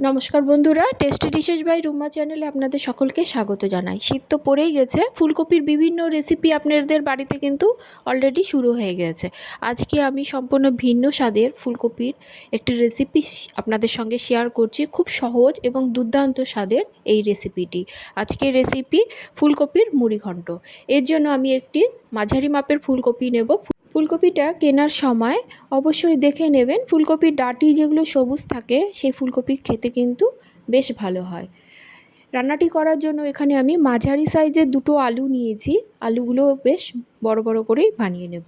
নমস্কার বন্ধুরা tasty dishes by Ruma চ্যানেলে আপনাদের সকলকে স্বাগত জানাই। শীত তো পড়েই গেছে, ফুলকপির বিভিন্ন রেসিপি আপনাদের বাড়িতে কিন্তু অলরেডি শুরু হয়ে গেছে। আজকে আমি সম্পূর্ণ ভিন্ন স্বাদের ফুলকপির একটি রেসিপি আপনাদের সঙ্গে শেয়ার করছি, খুব সহজ এবং দুর্দান্ত স্বাদের এই রেসিপিটি আজকের রেসিপি ফুলকপির মুড়িঘণ্ট। এর জন্য আমি একটি মাঝারি মাপের ফুলকপি নেব। ফুলকপিটা কেনার সময় অবশ্যই দেখে নেবেন। ফুলকপির ডাটি যেগুলো সবুজ থাকে, সেই ফুলকপি খেতে কিন্তু বেশ ভালো হয়। রান্নাটি করার জন্য এখানে আমি মাঝারি সাইজের দুটো আলু নিয়েছি। আলুগুলো বেশ বড় বড় করেই বানিয়ে নেব।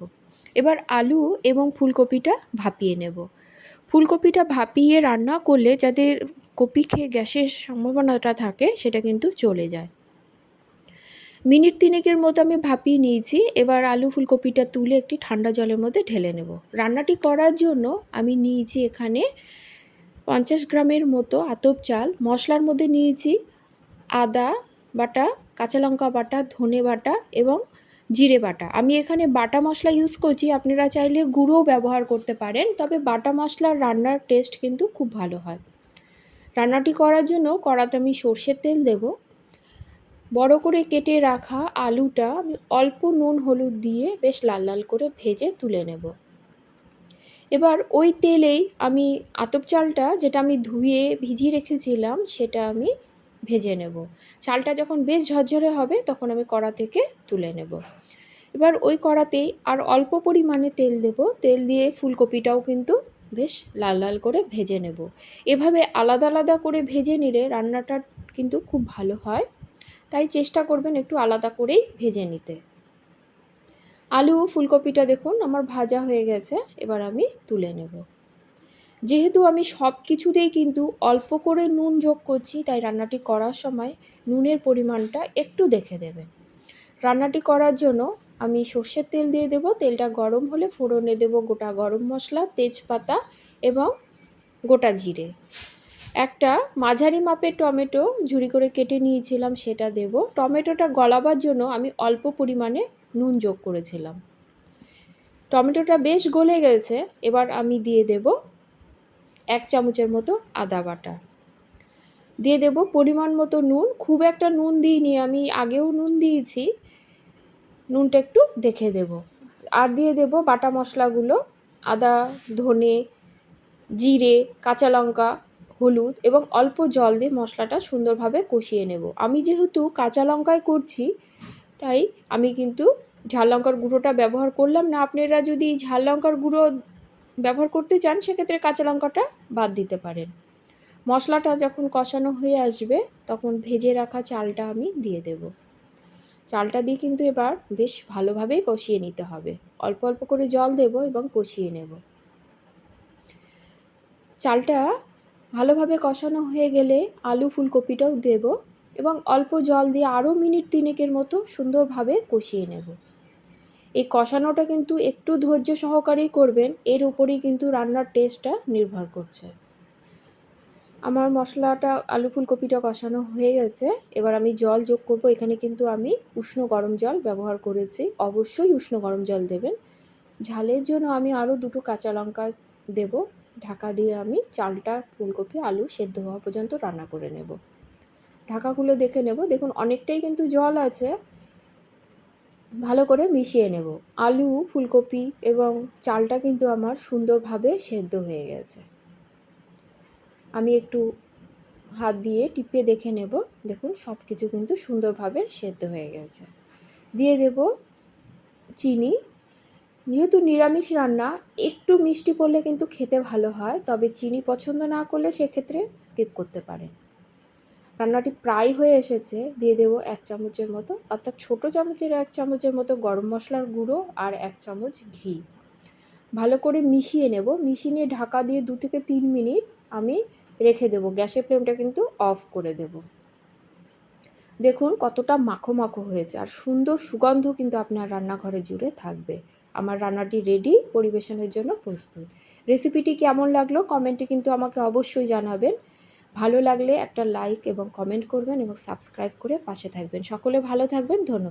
এবার আলু এবং ফুলকপিটা ভাপিয়ে নেব। ফুলকপিটা ভাপিয়ে রান্না করলে যাদের কপি খেয়ে গ্যাসের সম্ভাবনাটা থাকে, সেটা কিন্তু চলে যায়। মিনিট তিনেকের মতো আমি ভাপিয়ে নিয়েছি, এবার আলু ফুলকপিটা তুলে একটি ঠান্ডা জলের মধ্যে ঢেলে নেব। রান্নাটি করার জন্য আমি নিয়েছি এখানে পঞ্চাশ গ্রামের মতো আতপ চাল, মশলার মধ্যে নিয়েছি আদা বাটা, কাঁচা লঙ্কা বাটা, ধনে বাটা এবং জিরে বাটা। আমি এখানে বাটা মশলা ইউজ করছি, আপনারা চাইলে গুঁড়োও ব্যবহার করতে পারেন, তবে বাটা মশলার রান্নার টেস্ট কিন্তু খুব ভালো হয়। রান্নাটি করার জন্য কড়াতে আমি সর্ষের তেল দেবো। বড় করে কেটে রাখা আলুটা আমি অল্প নুন হলুদ দিয়ে বেশ লাল লাল করে ভেজে তুলে নেব। এবার ওই তেলেই আমি আতপ চালটা যেটা আমি ধুয়ে ভিজিয়ে রেখেছিলাম সেটা আমি ভেজে নেব। চালটা যখন বেশ ঝরঝরে হবে তখন আমি কড়া থেকে তুলে নেব। এবার ওই কড়াতেই আর অল্প পরিমাণে তেল দেব। তেল দিয়ে ফুলকপিটাও কিন্তু বেশ লাল লাল করে ভেজে নেব। এভাবে আলাদা আলাদা করে ভেজে নিলে রান্নাটা কিন্তু খুব ভালো হয়। তাই চেষ্টা করবেন একটু আলাদা করেই ভেজে নিতে। আলু ফুলকপিটা দেখুন, আমার ভাজা হয়ে গেছে, এবার আমি তুলে নেব। যেহেতু আমি সব কিছুতেই কিন্তু অল্প করে নুন যোগ করছি, তাই রান্নাটি করার সময় নুনের পরিমাণটা একটু দেখে দেবেন। রান্নাটি করার জন্য আমি সর্ষের তেল দিয়ে দেব, তেলটা গরম হলে ফোড়নে দেব গোটা গরম মশলা, তেজপাতা এবং গোটা জিরে। একটা মাঝারি মাপের টমেটো ঝুরি করে কেটে নিয়েছিলাম, সেটা দেব। টমেটোটা গলাবার জন্য আমি অল্প পরিমাণে নুন যোগ করেছিলাম। টমেটোটা বেশ গলে গেছে, এবার আমি দিয়ে দেব এক চামচের মতো আদা বাটা। দিয়ে দেব পরিমাণ মতো নুন, খুব একটা নুন দিইনি, আমি আগেও নুন দিয়েছি, নুনটা একটু দেখে দেব। আর দিয়ে দেব বাটা মশলাগুলো, আদা, ধনে, জিরে, কাঁচা লঙ্কা হলুদ এবং অল্প জল দিয়ে মশলাটা সুন্দরভাবে কষিয়ে নেব। আমি যেহেতু কাঁচা লঙ্কায় করছি, তাই আমি কিন্তু ঝাল লঙ্কার গুঁড়োটা ব্যবহার করলাম না। আপনারা যদি ঝাল লঙ্কার গুঁড়ো ব্যবহার করতে চান, সেক্ষেত্রে কাঁচা লঙ্কাটা বাদ দিতে পারেন। মশলাটা যখন কষানো হয়ে আসবে, তখন ভেজে রাখা চালটা আমি দিয়ে দেব। চালটা দিয়ে কিন্তু এবার বেশ ভালোভাবেই কষিয়ে নিতে হবে। অল্প অল্প করে জল দেব এবং কষিয়ে নেব। চালটা ভালোভাবে কষানো হয়ে গেলে আলু ফুলকপিটাও দেব এবং অল্প জল দিয়ে আরও মিনিট তিনেকের মতো সুন্দরভাবে কষিয়ে নেব। এই কষানোটা কিন্তু একটু ধৈর্য সহকারেই করবেন, এর উপরেই কিন্তু রান্নার টেস্টটা নির্ভর করছে। আমার মশলাটা, আলু ফুলকপিটা কষানো হয়ে গেছে, এবার আমি জল যোগ করব, এখানে কিন্তু আমি উষ্ণ গরম জল ব্যবহার করেছি, অবশ্যই উষ্ণ গরম জল দেবেন। ঝালের জন্য আমি আরও দুটো কাঁচা লঙ্কা দেব ঢাকা দিয়ে আমি চালটা, ফুলকপি, আলু সেদ্ধ হওয়া পর্যন্ত রান্না করে নেব। ঢাকাগুলো দেখে নেব। দেখুন, অনেকটাই কিন্তু জল আছে। ভালো করে মিশিয়ে নেব। আলু, ফুলকপি এবং চালটা কিন্তু আমার সুন্দরভাবে সেদ্ধ হয়ে গেছে। আমি একটু হাত দিয়ে টিপে দেখে নেব। দেখুন সব কিছু কিন্তু সুন্দরভাবে সেদ্ধ হয়ে গেছে। দিয়ে দেব চিনি যেহেতু নিরামিষ রান্না, একটু মিষ্টি পড়লে কিন্তু খেতে ভালো হয়, তবে চিনি পছন্দ না করলে সেক্ষেত্রে স্কিপ করতে পারেন। রান্নাটি প্রায় হয়ে এসেছে, দিয়ে দেবো এক চামচের মতো, অর্থাৎ ছোটো চামচের এক চামচের মতো গরম মশলার গুঁড়ো আর এক চামচ ঘি। ভালো করে মিশিয়ে নেব, মিশিয়ে নিয়ে ঢাকা দিয়ে দু থেকে তিন মিনিট আমি রেখে দেবো, গ্যাসের ফ্লেমটা কিন্তু অফ করে দেব। দেখুন কতটা মাখো মাখো হয়েছে, আর সুন্দর সুগন্ধ কিন্তু আপনার রান্নাঘরে জুড়ে থাকবে। আমার রান্নাটি রেডি পরিবেশনের জন্য প্রস্তুত। রেসিপিটি কেমন লাগল? কমেন্টে কিন্তু আমাকে অবশ্যই জানাবেন। ভালো লাগলে একটা লাইক এবং কমেন্ট করবেন এবং সাবস্ক্রাইব করে পাশে থাকবেন। সকলে ভালো থাকবেন। ধন্যবাদ।